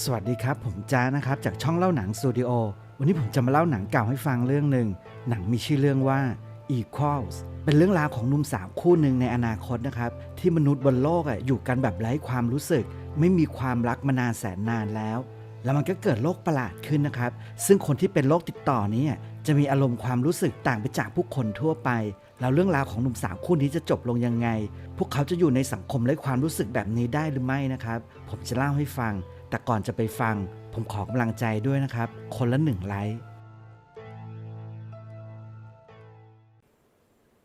สวัสดีครับ ผมจ้านะครับ จากช่องเล่าหนังสตูดิโอวันนี้ผมจะมาเล่าหนังเก่าให้ฟังเรื่องหนึ่งหนังมีชื่อเรื่องว่า Equals เป็นเรื่องราวของหนุ่มสาวคู่หนึ่งในอนาคตนะครับ ที่มนุษย์บนโลกอะอยู่กันแบบไร้ความรู้สึก ไม่มีความรักมานานแสนนานแล้ว แล้วมันก็เกิดโรคประหลาดขึ้นนะครับ ซึ่งคนที่เป็นโรคติดต่อนี้จะมีอารมณ์ความรู้สึกต่างไปจากผู้คนทั่วไป แล้วเรื่องราวของหนุ่มสาวคู่นี้จะจบลงยังไง พวกเขาจะอยู่ในสังคมไร้ความรู้สึกแบบนี้ได้หรือไม่นะครับ ผมจะเล่าให้ฟัง แต่ก่อนจะไปฟัง ผมขอกำลังใจด้วยนะครับ คนละหนึ่งไลค์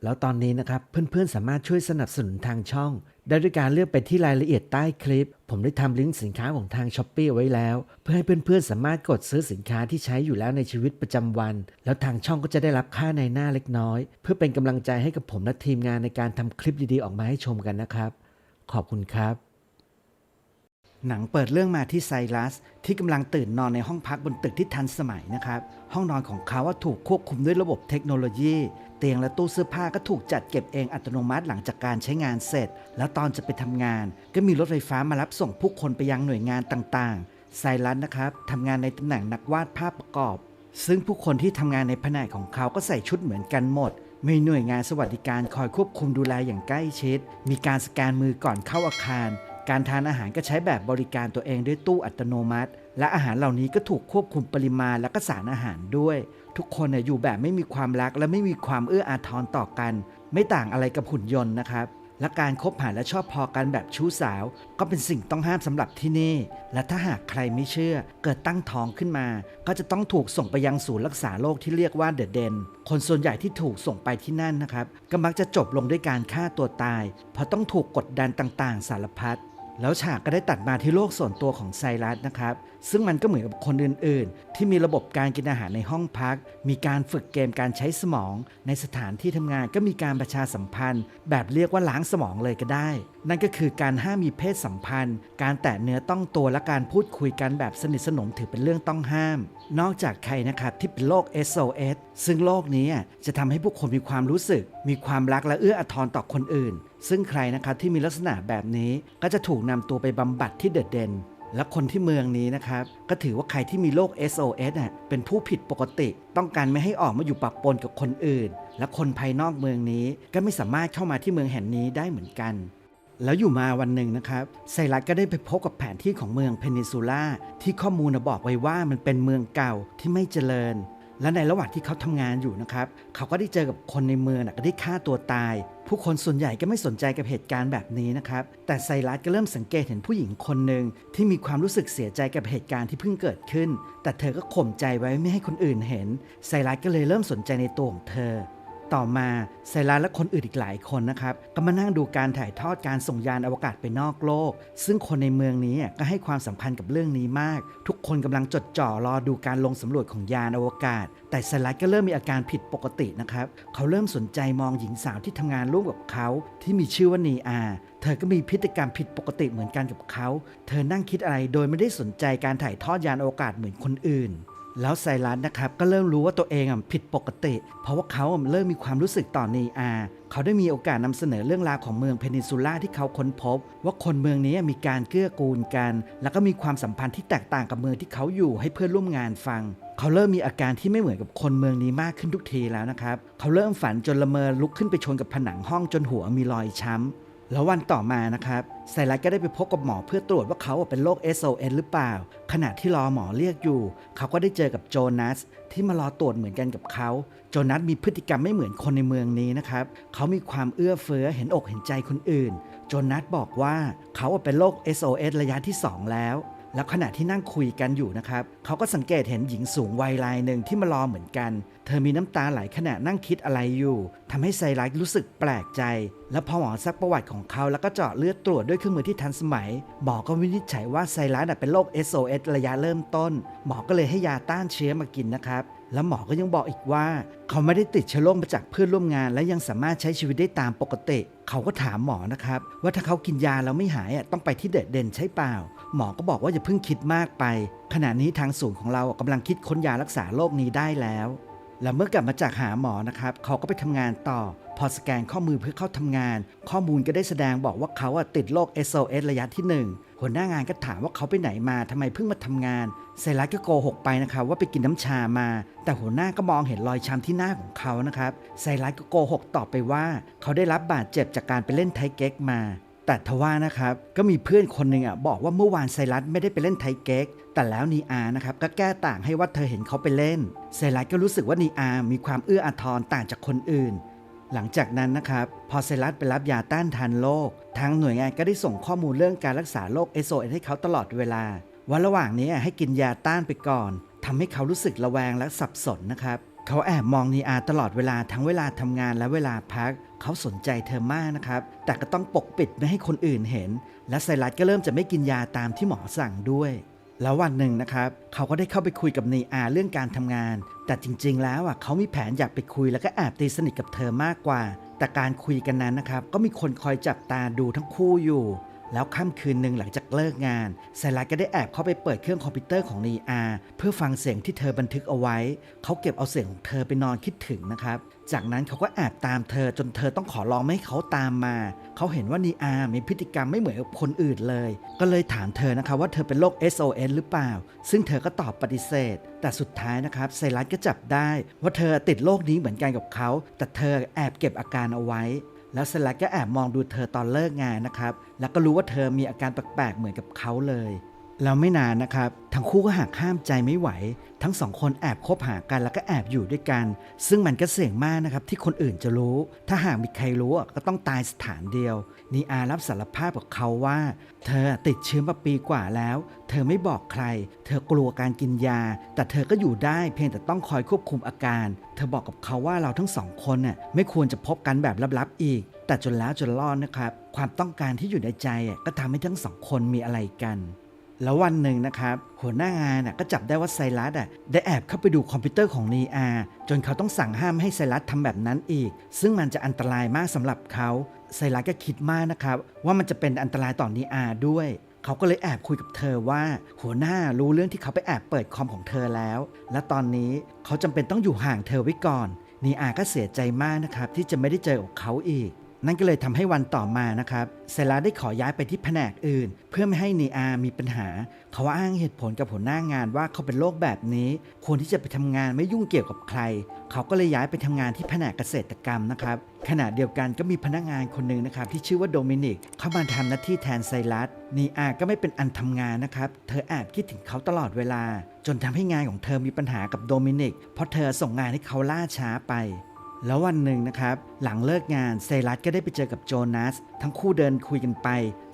แล้วตอนนี้นะครับ เพื่อนๆสามารถช่วยสนับสนุนทางช่อง ได้ด้วยการเลือกไปที่รายละเอียดใต้คลิป ผมได้ทำลิงก์สินค้าของทางช้อปปีไว้แล้ว เพื่อให้เพื่อนๆสามารถกดซื้อสินค้าที่ใช้อยู่แล้วในชีวิตประจำวัน แล้วทางช่องก็จะได้รับค่าในหน้าเล็กน้อย เพื่อเป็นกำลังใจให้กับผมและทีมงานในการทำคลิปดีๆออกมาให้ชมกันนะครับ ขอบคุณครับ หนังเปิดเรื่องมาที่ไซรัส ที่กำลังตื่นนอนในห้องพักบนตึกที่ทันสมัยนะครับ ห้องนอนของเขาว่าถูกควบคุมด้วยระบบเทคโนโลยี เตียงและตู้เสื้อผ้าก็ถูกจัดเก็บเองอัตโนมัติหลังจากการใช้งานเสร็จ แล้วตอนจะไปทำงาน ก็มีรถไฟฟ้ามารับส่งผู้คนไปยังหน่วยงานต่างๆ ไซรัสนะครับทำงานในตำแหน่งนักวาดภาพประกอบ ซึ่งผู้คนที่ทำงานในแผนกของเขาก็ใส่ชุดเหมือนกันหมดมีหน่วยงานสวัสดิการคอยควบคุมดูแลอย่างใกล้ชิด มีการสแกนมือก่อนเข้าอาคาร การทานอาหารก็ใช้แบบบริการตัวเองด้วยตู้อัตโนมัติ และอาหารเหล่านี้ก็ถูกควบคุมปริมาณและก็สารอาหารด้วย ทุกคนน่ะอยู่แบบไม่มีความรักและไม่มีความเอื้ออาทรต่อกัน ไม่ต่างอะไรกับหุ่นยนต์นะครับและการคบหาและชอบพอกันแบบชู้สาว ก็เป็นสิ่งต้องห้ามสำหรับที่นี่ และถ้าหากใครไม่เชื่อ เกิดตั้งท้องขึ้นมา ก็จะต้องถูกส่งไปยังศูนย์รักษาโรคที่เรียกว่าเดอะเดน คนส่วนใหญ่ที่ถูกส่งไปที่นั่นนะครับ ก็มักจะจบลงด้วยการฆ่าตัวตาย เพราะต้องถูกกดดันต่างๆ สารพัด แล้วฉากก็ได้ตัดมาที่โลกส่วนตัวของไซรัสนะครับซึ่งมันก็เหมือนกับคนอื่นๆ ที่มีระบบการกินอาหารในห้องพัก มีการฝึกเกมการใช้สมอง ในสถานที่ทำงานก็มีการประชาสัมพันธ์ แบบเรียกว่าล้างสมองเลยก็ได้ นั่นก็คือการห้ามมีเพศสัมพันธ์ การแตะเนื้อต้องตัวและการพูดคุยกันแบบสนิทสนมถือเป็นเรื่องต้องห้าม นอกจากใครนะครับที่เป็นโรค SOS ซึ่งโรคนี้จะทำให้ผู้คนมีความรู้สึก มีความรักและเอื้ออาทรต่อคนอื่น ซึ่งใครนะครับที่มีลักษณะแบบนี้ก็จะถูกนำตัวไปบำบัดที่เดอะเดน และคนที่เมืองนี้นะครับ ก็ถือว่าใครที่มีโรค SOS น่ะเป็นผู้ผิดปกติ ต้องการไม่ให้ออกมาอยู่ปะปนกับคนอื่น และคนภายนอกเมืองนี้ก็ไม่สามารถเข้ามาที่เมืองแห่งนี้ได้เหมือนกัน แล้วอยู่มาวันหนึ่งนะครับไซรัสก็ได้ไปพบกับแผนที่ของเมืองเพนินซูล่าที่ข้อมูลน่ะบอกไว้ว่ามันเป็นเมืองเก่าที่ไม่เจริญ และในระหว่างที่เขาทำงานอยู่นะครับเขาก็ได้เจอกับคนในเมืองนะก็ได้ฆ่าตัวตาย ผู้คนส่วนใหญ่ก็ไม่สนใจกับเหตุการณ์แบบนี้นะครับ แต่ไซรัสก็เริ่มสังเกตเห็นผู้หญิงคนหนึ่งที่มีความรู้สึกเสียใจกับเหตุการณ์ที่เพิ่งเกิดขึ้น แต่เธอก็ข่มใจไว้ไม่ให้คนอื่นเห็น ไซรัสก็เลยเริ่มสนใจในตัวของเธอ ต่อมาไซรัสและคนอื่นอีกหลายคนนะครับ ก็มานั่งดูการถ่ายทอดการส่งยานอวกาศไปนอกโลก ซึ่งคนในเมืองนี้ก็ให้ความสำคัญกับเรื่องนี้มาก ทุกคนกำลังจดจ่อรอดูการลงสำรวจของยานอวกาศ แต่ไซรัสก็เริ่มมีอาการผิดปกตินะครับ เขาเริ่มสนใจมองหญิงสาวที่ทำงานร่วมกับเขาที่มีชื่อว่านีอาเธอก็มีพฤติกรรมผิดปกติเหมือนกันกับเขา เธอนั่งคิดอะไรโดยไม่ได้สนใจการถ่ายทอดยานอวกาศเหมือนคนอื่น แล้วไซรัสนะครับก็เริ่มรู้ว่าตัวเองผิดปกติ เพราะว่าเขาเริ่มมีความรู้สึกต่อนีอาเขาได้มีโอกาสนำเสนอเรื่องราวของเมืองเพนินซูล่าที่เขาค้นพบ ว่าคนเมืองนี้มีการเกื้อกูลกัน แล้วก็มีความสัมพันธ์ที่แตกต่างกับเมืองที่เขาอยู่ให้เพื่อนร่วมงานฟัง เขาเริ่มมีอาการที่ไม่เหมือนกับคนเมืองนี้มากขึ้นทุกทีแล้วนะครับ เขาเริ่มฝันจนละเมอลุกขึ้นไปชนกับผนังห้องจนหัวมีรอยช้ำ แล้ววันต่อมานะครับไซรัสก็ได้ไปพบกับหมอเพื่อตรวจว่าเขาเป็นโรค SOS หรือเปล่า ขณะที่รอหมอเรียกอยู่ เขาก็ได้เจอกับโจนัสที่มารอตรวจเหมือนกันกับเขา โจนัสมีพฤติกรรมไม่เหมือนคนในเมืองนี้นะครับ เขามีความเอื้อเฟื้อเห็นอกเห็นใจคนอื่น โจนัสบอกว่าเขาเป็นโรค SOS ระยะที่ 2 แล้ว แล้วขณะที่นั่งคุยกันอยู่นะครับเขาก็สังเกตเห็นหญิงสูงวัยรายหนึ่งที่มารอเหมือนกัน เธอมีน้ำตาไหลขณะนั่งคิดอะไรอยู่ทำให้ไซรัสรู้สึกแปลกใจ และพอหมอซักประวัติของเขาแล้วก็เจาะเลือดตรวจด้วยเครื่องมือที่ทันสมัย หมอก็วินิจฉัยว่าไซรัสน่ะเป็นโรค SOS ระยะเริ่มต้น หมอก็เลยให้ยาต้านเชื้อมากินนะครับแล้วหมอก็ยังบอกอีกว่า เขาไม่ได้ติดเชื้อโรคมาจากเพื่อนร่วมงาน และยังสามารถใช้ชีวิตได้ตามปกติ เขาก็ถามหมอนะครับ ว่าถ้าเขากินยาแล้วไม่หายอะต้องไปที่เด็ดเด่นใช่เปล่า หมอก็บอกว่าอย่าเพิ่งคิดมากไป ขณะนี้ทางศูนย์ของเรากำลังคิดค้นยารักษาโรคนี้ได้แล้ว และเมื่อกลับมาจากหาหมอนะครับ เขาก็ไปทำงานต่อ พอสแกนข้อมือเพื่อเข้าทำงาน ข้อมูลก็ได้แสดงบอกว่าเขาติดโรค SOS ระยะที่หนึ่งหัวหน้างานก็ถามว่าเขาไปไหนมาทำไมเพิ่งมาทำงานไซรัสก็โกหกไปนะครับว่าไปกินน้ำชามา แต่หัวหน้าก็มองเห็นรอยช้ำที่หน้าของเขานะครับไซรัสก็โกหกตอบไปว่า เขาได้รับบาดเจ็บจากการไปเล่นไทเก๊กมาแต่ทว่านะครับก็มีเพื่อนคนหนึ่งอะบอกว่าเมื่อวานไซรัสไม่ได้ไปเล่นไทเก๊ก แต่แล้วนีอานะครับก็แก้ต่างให้ว่าเธอเห็นเขาไปเล่นไซรัสก็รู้สึกว่านีอามีความเอื้ออาทรต่างจากคนอื่น หลังจากนั้นนะครับ พอไซรัสไปรับยาต้านทานโรคทางหน่วยงานก็ได้ส่งข้อมูลเรื่องการรักษาโรค SOS ให้เขาตลอดเวลา ว่าระหว่างนี้ให้กินยาต้านไปก่อนทำให้เขารู้สึกระแวงและสับสนนะครับเขาแอบมองนีอาตลอดเวลาทั้งเวลาทำงานและเวลาพัก เขาสนใจเธอมากนะครับ แต่ก็ต้องปกปิดไม่ให้คนอื่นเห็น และไซรัสก็เริ่มจะไม่กินยาตามที่หมอสั่งด้วย แล้ววันหนึ่งนะครับเขาก็ได้เข้าไปคุยกับเนีอาเรื่องการทำงาน แต่จริง ๆ แล้วอะเขามีแผนอยากไปคุยแล้วก็แอบตีสนิทกับเธอมากกว่า แต่การคุยกันนั้นนะครับก็มีคนคอยจับตาดูทั้งคู่อยู่ แล้วค่ำคืนหนึ่งหลังจากเลิกงานไซรัสก็ได้แอบเข้าไปเปิดเครื่องคอมพิวเตอร์ของนีอาเพื่อฟังเสียงที่เธอบันทึกเอาไว้ เขาเก็บเอาเสียงของเธอไปนอนคิดถึงนะครับ จากนั้นเขาก็แอบตามเธอจนเธอต้องขอร้องไม่ให้เขาตามมา เขาเห็นว่านีอามีพฤติกรรมไม่เหมือนกับคนอื่นเลย ก็เลยถามเธอนะคะว่าเธอเป็นโรค SON หรือเปล่า ซึ่งเธอก็ตอบปฏิเสธ แต่สุดท้ายนะครับไซรัสก็จับได้ ว่าเธอติดโรคนี้เหมือนกันกับเขา แต่เธอแอบเก็บอาการเอาไว้ แล้วเซลัดก็แอบมองดูเธอตอนเลิกงานนะครับ แล้วก็รู้ว่าเธอมีอาการแปลกๆเหมือนกับเขาเลย แล้วไม่นานนะครับ ทั้งคู่ก็หักห้ามใจไม่ไหว ทั้งสองคนแอบคบหากันแล้วก็แอบอยู่ด้วยกัน ซึ่งมันก็เสี่ยงมากนะครับที่คนอื่นจะรู้ ถ้าหากมีใครรู้ก็ต้องตายสถานเดียว นีอารับสารภาพกับเขาว่า เธอติดเชื้อมาปีกว่าแล้ว เธอไม่บอกใคร เธอกลัวการกินยา แต่เธอก็อยู่ได้เพียงแต่ต้องคอยควบคุมอาการ เธอบอกกับเขาว่าเราทั้งสองคนน่ะไม่ควรจะพบกันแบบลับๆอีก แต่จนแล้วจนรอดนะครับ ความต้องการที่อยู่ในใจก็ทำให้ทั้งสองคนมีอะไรกัน แล้ววันหนึ่งนะครับ หัวหน้างานก็จับได้ว่าไซรัสอะได้แอบเข้าไปดูคอมพิวเตอร์ของนีอาจนเขาต้องสั่งห้ามให้ไซรัสทำแบบนั้นอีก ซึ่งมันจะอันตรายมากสำหรับเขาไซรัสก็คิดมากนะครับ ว่ามันจะเป็นอันตรายต่อนีอาด้วยเขาก็เลยแอบคุยกับเธอว่า หัวหน้ารู้เรื่องที่เขาไปแอบเปิดคอมของเธอแล้ว และตอนนี้เขาจำเป็นต้องอยู่ห่างเธอไว้ก่อนนีอาก็เสียใจมากนะครับที่จะไม่ได้เจอกับเขาอีก นั่นก็เลยทำให้วันต่อมานะครับเซลาได้ขอย้ายไปที่แผนกอื่น เพื่อไม่ให้นีอามีปัญหา เขาอ้างเหตุผลกับหัวหน้างานว่าเขาเป็นโรคแบบนี้ควรที่จะไปทำงานไม่ยุ่งเกี่ยวกับใคร เขาก็เลยย้ายไปทำงานที่แผนกเกษตรกรรมนะครับขณะเดียวกันก็มีพนักงานคนหนึ่งนะครับที่ชื่อว่าโดมินิกเข้ามาทำหน้าที่แทนไซรัสนีอาก็ไม่เป็นอันทำงานนะครับเธอแอบคิดถึงเขาตลอดเวลา จนทำให้งานของเธอมีปัญหากับโดมินิกเพราะเธอส่งงานให้เขาล่าช้าไป แล้ววันหนึ่งนะครับ หลังเลิกงานไซรัสก็ได้ไปเจอกับโจนัสทั้งคู่เดินคุยกันไป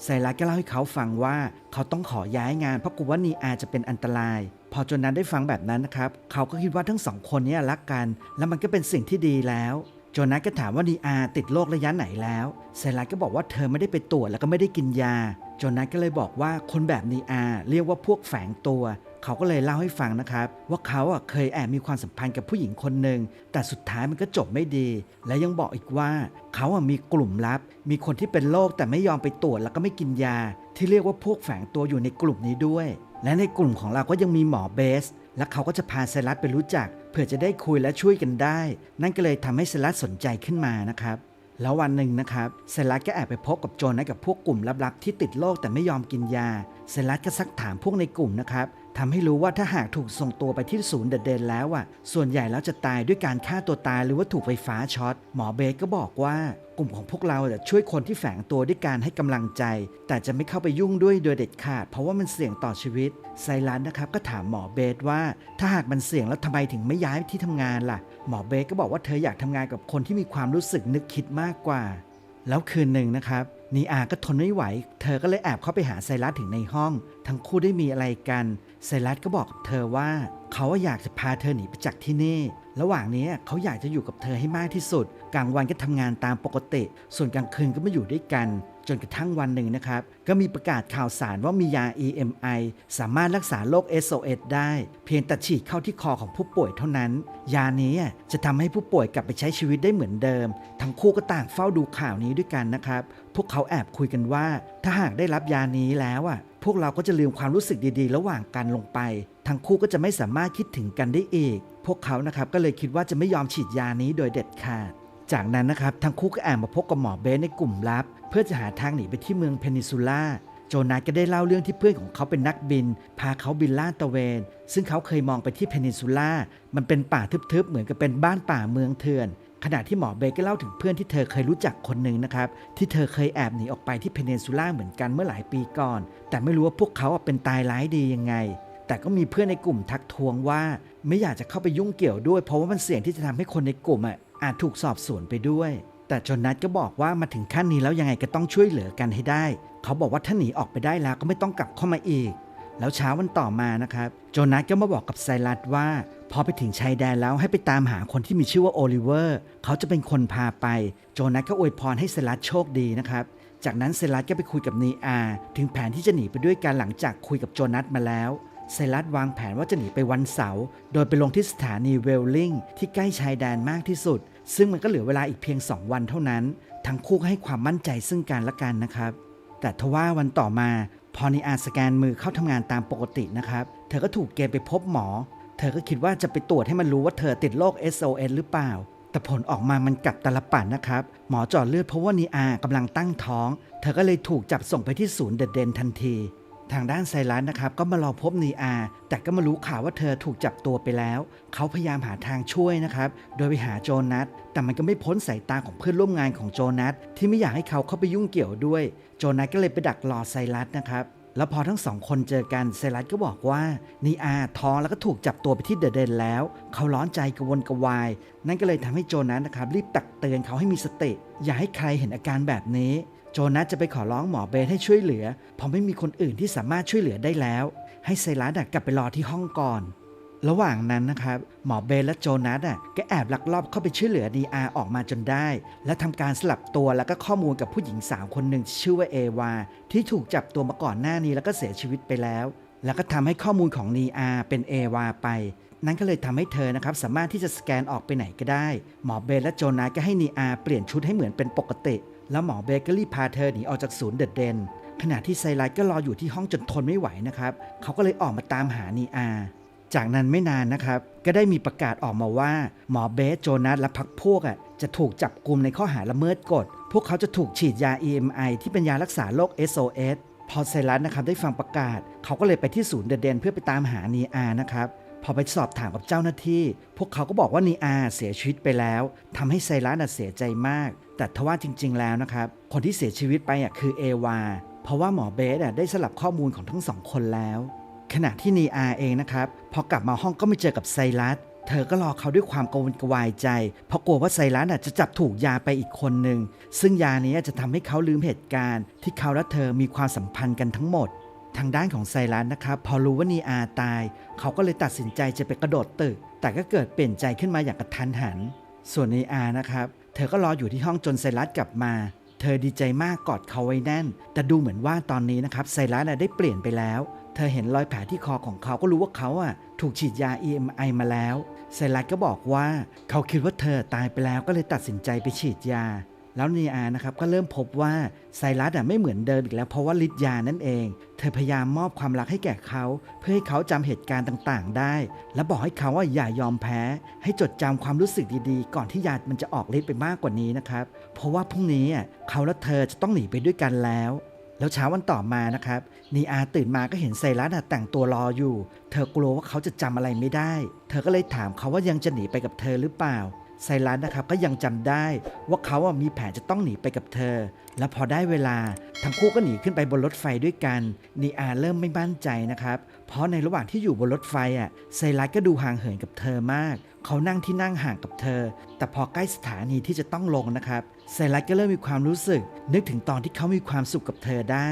ไซรัสก็เล่าให้เขาฟังว่าเขาต้องขอย้ายงานเพราะกลัวว่านีอาจะเป็นอันตราย พอโจนัสได้ฟังแบบนั้นนะครับ เขาก็คิดว่าทั้งสองคนนี้รักกัน แล้วมันก็เป็นสิ่งที่ดีแล้วโจนัสก็ถามว่านีอาติดโรคระยะไหนแล้วไซรัสก็บอกว่าเธอไม่ได้ไปตรวจแล้วก็ไม่ได้กินยา โจนัสก็เลยบอกว่าคนแบบนีอาเรียกว่าพวกแฝงตัว เขาก็เลยเล่าให้ฟังนะครับ ว่าเขาอะเคยแอบมีความสัมพันธ์กับผู้หญิงคนหนึ่งแต่สุดท้ายมันก็จบไม่ดี และยังบอกอีกว่า เขาอะมีกลุ่มลับ มีคนที่เป็นโรคแต่ไม่ยอมไปตรวจแล้วก็ไม่กินยา ที่เรียกว่าพวกแฝงตัวอยู่ในกลุ่มนี้ด้วย และในกลุ่มของเราก็ยังมีหมอเบส และเขาก็จะพาไซรัสไปรู้จัก เพื่อจะได้คุยและช่วยกันได้ นั่นก็เลยทำให้ไซรัสสนใจขึ้นมานะครับแล้ววันหนึ่งนะครับเซรัสก็แอบไปพบกับโจนนะกับพวกกลุ่มลับๆที่ติดโรคแต่ไม่ยอมกินยาเซรัสก็ซักถามพวกในกลุ่มนะครับ ทำให้รู้ว่าถ้าหากถูกส่งตัวไปที่ศูนย์เดดเดนแล้วอะ ส่วนใหญ่แล้วจะตายด้วยการฆ่าตัวตายหรือว่าถูกไฟฟ้าช็อต หมอเบสก็บอกว่ากลุ่มของพวกเราจะช่วยคนที่แฝงตัวด้วยการให้กำลังใจ แต่จะไม่เข้าไปยุ่งด้วยโดยเด็ดขาด เพราะว่ามันเสี่ยงต่อชีวิต ไซรัสนะครับก็ถามหมอเบสว่า ถ้าหากมันเสี่ยงแล้วทำไมถึงไม่ย้ายที่ทำงานล่ะ หมอเบสก็บอกว่าเธออยากทำงานกับคนที่มีความรู้สึกนึกคิดมากกว่า แล้วคืนหนึ่งนะครับนีอาก็ทนไม่ไหว เธอก็เลยแอบเข้าไปหาไซรัสถึงในห้อง ทั้งคู่ได้มีอะไรกัน ไซรัสก็บอกเธอว่า เขาอยากจะพาเธอหนีไปจากที่นี่ ระหว่างนี้เขาอยากจะอยู่กับเธอให้มากที่สุด กลางวันก็ทำงานตามปกติ ส่วนกลางคืนก็มาอยู่ด้วยกัน จนกระทั่งวันหนึ่งนะครับ ก็มีประกาศข่าวสารว่ามียา EMI สามารถรักษาโรค SOS ได้ เพียงแต่ฉีดเข้าที่คอของผู้ป่วยเท่านั้น ยานี้จะทำให้ผู้ป่วยกลับไปใช้ชีวิตได้เหมือนเดิม ทั้งคู่ก็ต่างเฝ้าดูข่าวนี้ด้วยกันนะครับ พวกเขาแอบคุยกันว่า ถ้าหากได้รับยานี้แล้วอะพวกเราก็จะลืมความรู้สึกดีๆ ระหว่างกันลงไป ทั้งคู่ก็จะไม่สามารถคิดถึงกันได้อีก พวกเขานะครับก็เลยคิดว่าจะไม่ยอมฉีดยานี้โดยเด็ดขาด จากนั้นนะครับทั้งคู่ก็แอบมาพบกับหมอเบสในกลุ่มลับ พื่อจะหาทางหนีไปที่เมืองเพนินซูล่าโจนาสก็ได้เล่าเรื่องที่เพื่อนของเขาเป็นนักบิน พาเขาบินลาดตะเวน ซึ่งเขาเคยมองไปที่เพนินซูล่า มันเป็นป่าทึบๆ เหมือนกับเป็นบ้านป่าเมืองเถื่อน ขณะที่หมอเบก็เล่าถึงเพื่อนที่เธอเคยรู้จักคนหนึ่งนะครับ ที่เธอเคยแอบหนีออกไปที่เพนินซูล่าเหมือนกันเมื่อหลายปีก่อน แต่ไม่รู้ว่าพวกเขาเป็นตายร้ายดียังไง แต่ก็มีเพื่อนในกลุ่มทักท้วงว่า ไม่อยากจะเข้าไปยุ่งเกี่ยวด้วย เพราะว่ามันเสี่ยงที่จะทำให้คนในกลุ่มอะอาจถูกสอบสวนไปด้วย แต่โจนัสก็บอกว่ามาถึงขั้นนี้แล้วยังไงก็ต้องช่วยเหลือกันให้ได้ เขาบอกว่าถ้าหนีออกไปได้แล้วก็ไม่ต้องกลับเข้ามาอีก แล้วเช้าวันต่อมานะครับ โจนัสก็มาบอกกับไซรัสว่า พอไปถึงชายแดนแล้วให้ไปตามหาคนที่มีชื่อว่าโอลิเวอร์ เขาจะเป็นคนพาไป โจนัสก็อวยพรให้ไซรัสโชคดีนะครับจากนั้นไซรัสก็ไปคุยกับนีอา ถึงแผนที่จะหนีไปด้วยกันหลังจากคุยกับโจนัสมาแล้วไซรัสวางแผนว่าจะหนีไปวันเสาร์ โดยไปลงที่สถานีเวลลิงที่ใกล้ชายแดนมากที่สุด ซึ่งมันก็เหลือเวลาอีกเพียง 2 วันเท่านั้น ทั้งคู่ก็ให้ความมั่นใจซึ่งกันและกันนะครับ แต่ทว่าวันต่อมา พอนีอาสแกนมือเข้าทำงานตามปกตินะครับ เธอก็ถูกเกณฑ์ไปพบหมอ เธอก็คิดว่าจะไปตรวจให้มันรู้ว่าเธอติดโรค SOS หรือเปล่า แต่ผลออกมามันกลับตลปัดนนะครับ หมอจอดเลือดเพราะว่านีอากำลังตั้งท้อง เธอก็เลยถูกจับส่งไปที่ศูนย์เดดเดนทันที ทางด้านไซรัสนะครับก็มารอพบนีอา แต่ก็มารู้ข่าวว่าเธอถูกจับตัวไปแล้ว เขาพยายามหาทางช่วยนะครับ โดยไปหาโจนัส แต่มันก็ไม่พ้นสายตาของเพื่อนร่วมงานของโจนัส ที่ไม่อยากให้เขาเข้าไปยุ่งเกี่ยวด้วย โจนัสก็เลยไปดักรอไซรัสนะครับแล้วพอทั้งสองคนเจอกันไซรัสก็บอกว่านีอาท้องแล้วก็ถูกจับตัวไปที่เดอะเดนแล้ว เขาร้อนใจกระวนกระวาย นั่นก็เลยทำให้โจนัสนะครับรีบตักเตือนเขาให้มีสติ อย่าให้ใครเห็นอาการแบบนี้ โจนัสจะไปขอร้องหมอเบสให้ช่วยเหลือ เพราะไม่มีคนอื่นที่สามารถช่วยเหลือได้แล้ว ให้ไซรัสกลับไปรอที่ห้องก่อน ระหว่างนั้นนะครับ หมอเบนและโจนัสอะก็แอบลักลอบเข้าไปช่วยเหลือดีอาออกมาจนได้ และทำการสลับตัวแล้วก็ข้อมูลกับผู้หญิงสาวคนหนึ่งชื่อว่าเอวา ที่ถูกจับตัวมาก่อนหน้านี้แล้วก็เสียชีวิตไปแล้ว แล้วก็ทำให้ข้อมูลของนีอาเป็นเอวาไปนั่นก็เลยทำให้เธอนะครับสามารถที่จะสแกนออกไปไหนก็ได้ หมอเบนและโจนัสก็ให้นีอาเปลี่ยนชุดให้เหมือนเป็นปกติ แล้วหมอเบนก็รีบพาเธอหนีออกจากศูนย์เดอะเดนขณะที่ไซรัสก็รออยู่ที่ห้องจนทนไม่ไหวนะครับเขาก็เลยออกมาตามหานีอา จากนั้นไม่นานนะครับ ก็ได้มีประกาศออกมาว่า หมอเบสโจนัสและพักพวกอะจะถูกจับกลุ่มในข้อหาละเมิดกฎ พวกเขาจะถูกฉีดยา EMI ที่เป็นยารักษาโรค SOS พอไซรัสนะครับได้ฟังประกาศ เขาก็เลยไปที่ศูนย์เดเดนเพื่อไปตามหานีอานะครับ พอไปสอบถามกับเจ้าหน้าที่ พวกเขาก็บอกว่านีอาเสียชีวิตไปแล้วทำให้ไซรัสเสียใจมาก แต่ทว่าจริง ๆ แล้วนะครับ คนที่เสียชีวิตไปคือเอวา เพราะว่าหมอเบสได้สลับข้อมูลของทั้งสองคนแล้ว ขณะที่นีอาเองนะครับ พอกลับมาห้องก็ไม่เจอกับไซรัส เธอก็รอเขาด้วยความกังวลกวายใจ เพราะกลัวว่าไซรัสจะจับถูกยาไปอีกคนหนึ่ง ซึ่งยานี้จะทำให้เขาลืมเหตุการณ์ ที่เขาและเธอมีความสัมพันธ์กันทั้งหมด ทางด้านของไซรัสนะครับ พอรู้ว่านีอาตาย เขาก็เลยตัดสินใจจะไปกระโดดตึก แต่ก็เกิดเปลี่ยนใจขึ้นมาอย่างกระทันหัน ส่วนนีอานะครับ เธอก็รออยู่ที่ห้องจนไซรัสกลับมา เธอดีใจมากกอดเขาไว้แน่น แต่ดูเหมือนว่าตอนนี้นะครับไซรัสนะได้เปลี่ยนไปแล้ว เธอเห็นรอยแผลที่คอของเขาก็รู้ว่าเขาอะถูกฉีดยา EMI มาแล้วไซรัสก็บอกว่า เขาคิดว่าเธอตายไปแล้วก็เลยตัดสินใจไปฉีดยา แล้วนีอานะครับก็เริ่มพบว่าไซรัสอะไม่เหมือนเดิมอีกแล้วเพราะว่าฤทธิ์ยานั่นเอง เธอพยายามมอบความรักให้แก่เขา เพื่อให้เขาจำเหตุการณ์ต่างๆ ได้ และบอกให้เขาว่าอย่ายอมแพ้ ให้จดจำความรู้สึกดีๆ ก่อนที่ยามันจะออกฤทธิ์ไปมากกว่านี้นะครับเพราะว่าพรุ่งนี้อะเขาและเธอจะต้องหนีไปด้วยกันแล้วแล้วเช้าวันต่อมานะครับนีอาตื่นมาก็เห็นไซรัสน่ะแต่งตัวรออยู่ เธอกลัวว่าเขาจะจำอะไรไม่ได้ เธอก็เลยถามเขาว่ายังจะหนีไปกับเธอหรือเปล่า ไซรัสนะครับก็ยังจำได้ว่าเขาอะมีแผนจะต้องหนีไปกับเธอ และพอได้เวลาทั้งคู่ก็หนีขึ้นไปบนรถไฟด้วยกันนีอาเริ่มไม่มั่นใจนะครับ เพราะในระหว่างที่อยู่บนรถไฟอะไซรัสก็ดูห่างเหินกับเธอมาก เขานั่งที่นั่งห่างกับเธอ แต่พอใกล้สถานีที่จะต้องลงนะครับไซรัสก็เริ่มมีความรู้สึก นึกถึงตอนที่เขามีความสุขกับเธอได้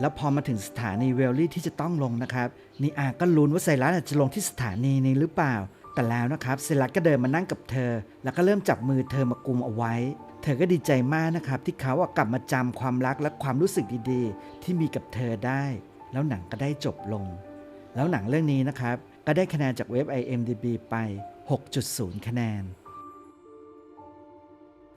แล้วพอมาถึงสถานีเวลลี่ที่จะต้องลงนะครับนีอาก็ลุ้นว่าไซรัสจะลงที่สถานีนี้หรือเปล่า แต่แล้วนะครับเซรัสก็เดินมานั่งกับเธอ แล้วก็เริ่มจับมือเธอมากุมเอาไว้ เธอก็ดีใจมากนะครับ ที่เขากลับมาจำความรักและความรู้สึกดีๆ ที่มีกับเธอได้ แล้วหนังก็ได้จบลง แล้วหนังเรื่องนี้นะครับ ก็ได้คะแนนจากเว็บ IMDb ไป 6.0 คะแนน